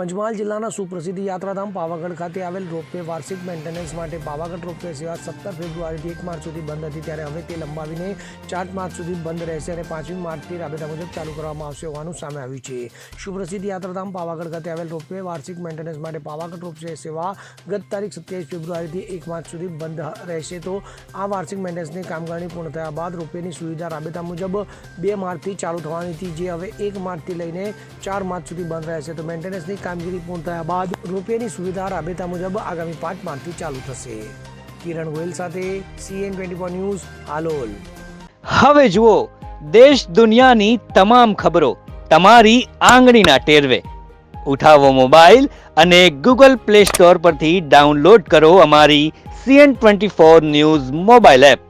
પંચમહાલ જિલ્લાના સુપ્રસિદ્ધ યાત્રાધામ પાવાગઢ ખાતે આવેલ રોપવે વાર્ષિક મેન્ટેનન્સ માટે પાવાગઢ રોપવે સેવા સત્તર ફેબ્રુઆરીથી એક માર્ચ સુધી બંધ હતી. ત્યારે હવે તે લંબાવીને ચાર માર્ચ સુધી બંધ રહેશે અને પાંચમી માર્ચથી રાબેતા મુજબ ચાલુ કરવામાં આવશે હોવાનું સામે આવ્યું છે. સુપ્રસિદ્ધ યાત્રાધામ પાવાગઢ ખાતે આવેલ રોપવે વાર્ષિક મેન્ટેનન્સ માટે પાવાગઢ રોપવે સેવા ગત તારીખ સત્યાવીસ ફેબ્રુઆરીથી એક માર્ચ સુધી બંધ રહેશે. તો આ વાર્ષિક મેન્ટેનન્સની કામગીરી પૂર્ણ થયા બાદ રોપવેની સુવિધા રાબેતા મુજબ બે માર્ચથી ચાલુ થવાની હતી. જે હવે એક માર્ચથી લઈને ચાર માર્ચ સુધી બંધ રહેશે. તો મેન્ટેનન્સની કામગીરી પૂર્ણ થયા બાદ રૂપિયાની સુવિધા રાબેતા મુજબ આગામી પાંચ માર્ચથી ચાલુ થશે. કિરણ ગોયલ સાથે સીએન ટ્વેન્ટી ન્યૂઝ, હાલોલ. હવે જુઓ, દેશ દુનિયાની તમામ ખબરો તમારી આંગળીના ટેરવે. ઉઠાવો મોબાઈલ અને ગૂગલ પ્લે સ્ટોર પરથી ડાઉનલોડ કરો અમારી CN twenty four news mobile app.